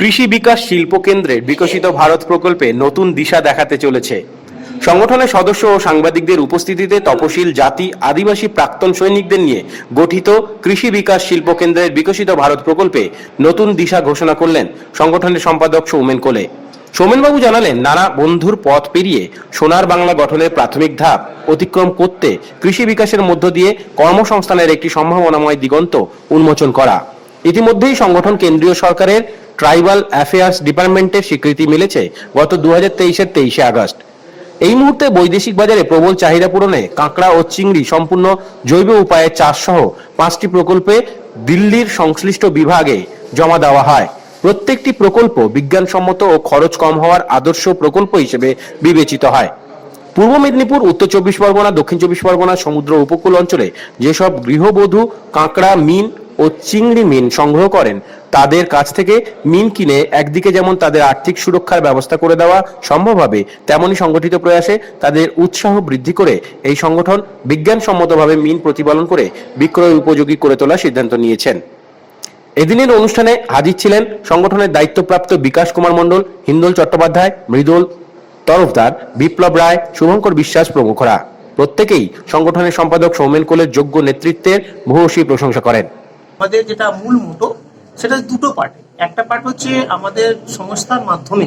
কৃষি বিকাশ শিল্প কেন্দ্রের বিকশিত ভারত প্রকল্পে নতুন দিশা দেখাতে চলেছে। সংগঠনের সদস্য ও সাংবাদিকদের উপস্থিতিতে তপশিল জাতি, আদিবাসী প্রাক্তন সৈনিকদের নিয়ে গঠিত কৃষি বিকাশ শিল্প কেন্দ্রের বিকশিত ভারত প্রকল্পে নতুন দিশা ঘোষণা করলেন সংগঠনের সম্পাদক সৌমেন কোলে। সৌমেনবাবু জানালেন, নানা বন্ধুর পথ পেরিয়ে সোনার বাংলা গঠনের প্রাথমিক ধাপ অতিক্রম করতে কৃষি বিকাশের মধ্য দিয়ে কর্মসংস্থানের একটি সম্ভাবনাময় দিগন্ত উন্মোচন করা। ইতিমধ্যেই সংগঠন কেন্দ্রীয় সরকারের ট্রাইবাল অ্যাফেয়ার্স ডিপার্টমেন্টের স্বীকৃতি মিলেছে গত দু হাজার তেইশের তেইশে আগস্ট। এই মুহূর্তে বৈদেশিক বাজারে প্রবল চাহিদা পূরণে কাঁকড়া ও চিংড়ি সম্পূর্ণ জৈব উপায়ে চাষ সহ পাঁচটি প্রকল্পে দিল্লির সংশ্লিষ্ট বিভাগে জমা দেওয়া হয়। প্রত্যেকটি প্রকল্প বিজ্ঞানসম্মত ও খরচ কম হওয়ার আদর্শ প্রকল্প হিসেবে বিবেচিত হয়। পূর্ব মেদিনীপুর, উত্তর চব্বিশ পরগনা, দক্ষিণ চব্বিশ পরগনা, সমুদ্র উপকূল অঞ্চলে যেসব গৃহবধূ কাঁকড়া, মিন ও চিংড়ি মিন সংগ্রহ করেন। তাদের কাছ থেকে মিন কিনে একদিকে যেমন তাদের আর্থিক সুরক্ষার ব্যবস্থা করে দেওয়া সম্ভব হবে তেমনি সংগঠিত প্রয়াসে তাদের উৎসাহ বৃদ্ধি করে এই সংগঠন বিজ্ঞানসম্মতভাবে মিন প্রতিপালন করে বিক্রয় উপযোগী করে তোলার সিদ্ধান্ত নিয়েছেন। এদিনের অনুষ্ঠানে হাজির ছিলেন সংগঠনের দায়িত্বপ্রাপ্ত বিকাশ কুমার মণ্ডল, হিন্দোল চট্টোপাধ্যায়, মৃদুল তরফদার, বিপ্লব রায়, শুভঙ্কর বিশ্বাস প্রমুখরা। প্রত্যেকেই সংগঠনের সম্পাদক সৌমেন কোলের যোগ্য নেতৃত্বের ভূয়সী প্রশংসা করেন। আমাদের যেটা মূল মোটো সেটা দুটো পার্ট একটা পার্ট হচ্ছে আমাদের সংস্থার মাধ্যমে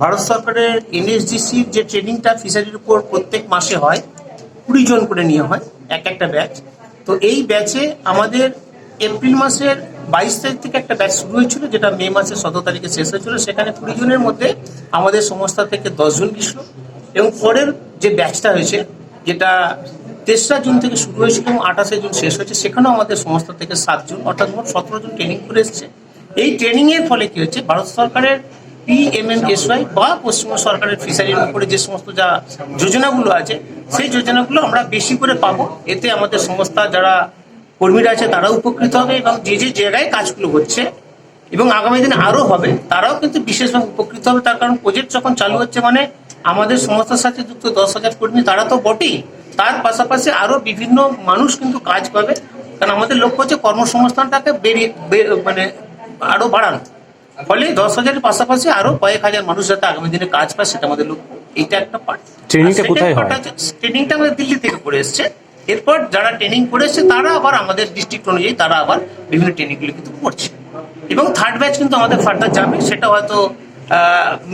ভারত সরকারের এনএসডিসির যে ট্রেনিংটা ফিশারির উপর প্রত্যেক মাসে হয়, কুড়ি জন করে নিয়ে হয়, এক একটা ব্যাচ তো এই ব্যাচে আমাদের এপ্রিল মাসের বাইশ তারিখ থেকে একটা ব্যাচ শুরু হয়েছিল, যেটা মে মাসের সতেরো তারিখে শেষ হয়েছিল। সেখানে কুড়ি জনের মধ্যে আমাদের সংস্থা থেকে দশজন গেছিল। এবং পরের যে ব্যাচটা হয়েছে, যেটা তেসরা জুন থেকে শুরু হয়েছিল এবং আঠাশে জুন শেষ হয়েছে। সেখানেও আমাদের সংস্থা থেকে সাতজন অর্থাৎ মোট সতেরো জন ট্রেনিং করে এসেছে। এই ট্রেনিং এর ফলে কি হচ্ছে ভারত সরকারের পিএমএনএসওয়াই বা পশ্চিমবঙ্গ সরকারের ফিশারির উপরে যে সমস্ত যা যোজনাগুলো আছে, সেই যোজনাগুলো আমরা বেশি করে পাবো। এতে আমাদের সংস্থা যারা কর্মীরা আছে, তারাও উপকৃত হবে এবং যে যে জায়গায় কাজগুলো হচ্ছে এবং আগামী দিনে আরও হবে, তারাও কিন্তু বিশেষভাবে উপকৃত হবে। তার কারণ প্রজেক্ট যখন চালু হচ্ছে মানে আমাদের সংস্থার সাথে যুক্ত দশ হাজার কর্মী, তারা তো বটেই। তার পাশাপাশি আরও বিভিন্ন মানুষ কিন্তু কাজ পাবে কারণ আমাদের লক্ষ্য হচ্ছে কর্মসংস্থানটাকে বেরিয়ে মানে আরও বাড়ানো। ফলে দশ হাজারের পাশাপাশি আরও কয়েক হাজার মানুষ যাতে আগামী দিনে কাজ পায় সেটা আমাদের লক্ষ্য। এইটা একটা পার্ট ট্রেনিংটা কোথায় হয়? ট্রেনিংটা আমাদের দিল্লি থেকে করে এসছে। এরপর যারা ট্রেনিং করে এসছে তারা আবার আমাদের ডিস্ট্রিক্ট অনুযায়ী তারা আবার বিভিন্ন ট্রেনিংগুলো কিন্তু করছে। এবং থার্ড ব্যাচ কিন্তু আমাদের ফার্দার যাবে। সেটা হয়তো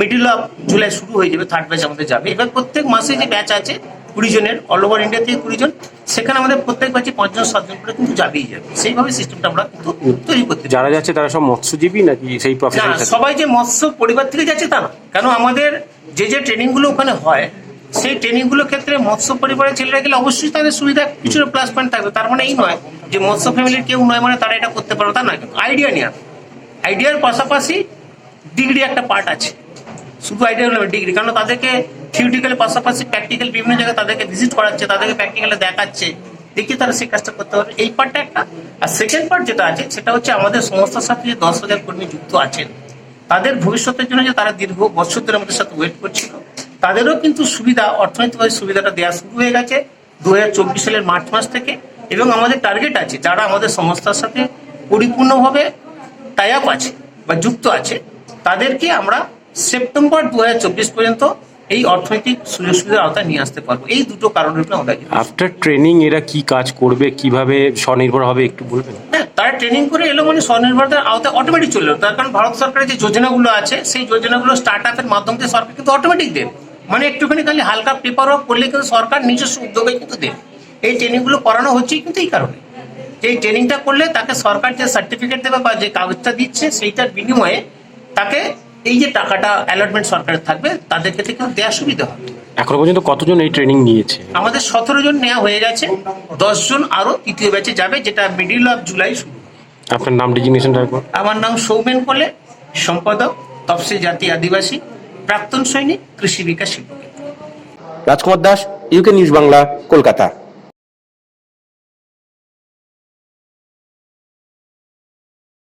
মিডিল অফ জুলাই শুরু হয়ে যাবে থার্ড ব্যাচ আমাদের যাবে। এবার প্রত্যেক মাসে যে ব্যাচ আছে কুড়ি জনের অল ওভার ইন্ডিয়া থেকে কুড়ি জন সেখানে আমাদের প্রত্যেক ব্যাচে পাঁচজন সাতজন করে কিন্তু যাবেই যাবে। সেইভাবে সিস্টেমটা আমরা কিন্তু তৈরি করতে যারা যাচ্ছে তারা সব মৎস্যজীবী নাকি সেই প্রফেশন সবাই যে মৎস্য পরিবার থেকে যাচ্ছে তা না। কেন আমাদের যে যে ট্রেনিংগুলো ওখানে হয় সেই ট্রেনিংগুলোর ক্ষেত্রে মৎস্য পরিবারের ছেলেরা গেলে অবশ্যই তাদের সুবিধা কিছু প্লাস পয়েন্ট থাকবে। তার মানে এই নয় যে মৎস্য ফ্যামিলির কেউ নয় মানে তারা এটা করতে পারবে তা না আইডিয়া নেওয়া আইডিয়ার পাশাপাশি ডিগ্রি একটা পার্ট আছে। শুধু আইডিয়া হলো ডিগ্রি কারণ তাদেরকে থিওরিটিক্যালের পাশাপাশি প্র্যাকটিক্যাল বিভিন্ন জায়গায় তাদেরকে ভিজিট করাচ্ছে, তাদেরকে প্র্যাকটিক্যালে দেখাচ্ছে। দেখি তারা সেই কাজটা করতে পারবে। এই পার্টটা একটা। আর সেকেন্ড পার্ট যেটা আছে, সেটা হচ্ছে আমাদের সংস্থার সাথে যে দশ হাজার কর্মী যুক্ত আছেন, তাদের ভবিষ্যতের জন্য যে তারা দীর্ঘ বছর ধরে আমাদের সাথে ওয়েট করছিল, তাদেরও কিন্তু সুবিধা, অর্থনৈতিকভাবে সুবিধাটা দেওয়া শুরু হয়ে গেছে দু হাজার চব্বিশ সালের মার্চ মাস থেকে। এবং আমাদের টার্গেট আছে, যারা আমাদের সংস্থার সাথে পরিপূর্ণভাবে টাই আপ আছে বা যুক্ত আছে, তাদেরকে আমরা সেপ্টেম্বর দু হাজার চব্বিশ পর্যন্ত এই অর্থনৈতিক সুযোগ সুবিধার আওতায় নিয়ে আসতে পারব। এই দুটো কারণের উপরে আমরা আফটার ট্রেনিং এরা কি কাজ করবে কীভাবে স্বনির্ভর হবে একটু বলবেন? হ্যাঁ তারা ট্রেনিং করে এলো মানে স্বনির্ভরতার আওতায় অটোমেটিক চলে তার কারণ ভারত সরকারের যে যোজনাগুলো আছে সেই যোজনাগুলো স্টার্ট আপের মাধ্যম দিয়ে সরকার কিন্তু অটোমেটিক দেবে। মানে একটুখানি খালি হালকা পেপার ওয়ার্ক করলে কিন্তু সরকার নিজস্ব উদ্যোগে কিন্তু দেবে। এই ট্রেনিংগুলো করানো হচ্ছে কিন্তু এই কারণে। যে এই ট্রেনিংটা করলে তাকে সরকার যে সার্টিফিকেট দেবে বা যে কাগজটা দিচ্ছে সেইটার বিনিময়ে তাকে এই যে টাকাটা অ্যালটমেন্ট সরকারের থাকবে তাদের ক্ষেত্রে কিন্তু দেওয়া সুবিধা হবে। এখনও পর্যন্ত কতজন এই ট্রেনিং নিয়েছে? আমাদের সতেরো জন নেওয়া হয়ে গেছে দশ জন আরও তৃতীয় ব্যাচে যাবে যেটা মিডিল অফ জুলাই শুরু। আপনার নাম ডিজিগনেশনটা একবার। আমার নাম সৌমেন কোলে সম্পাদক তফসিল জাতি আদিবাসী প্রাক্তন সৈনিক কৃষি বিকাশ শিল্প রাজকুমার দাস ইউকে নিউজ বাংলা কলকাতা।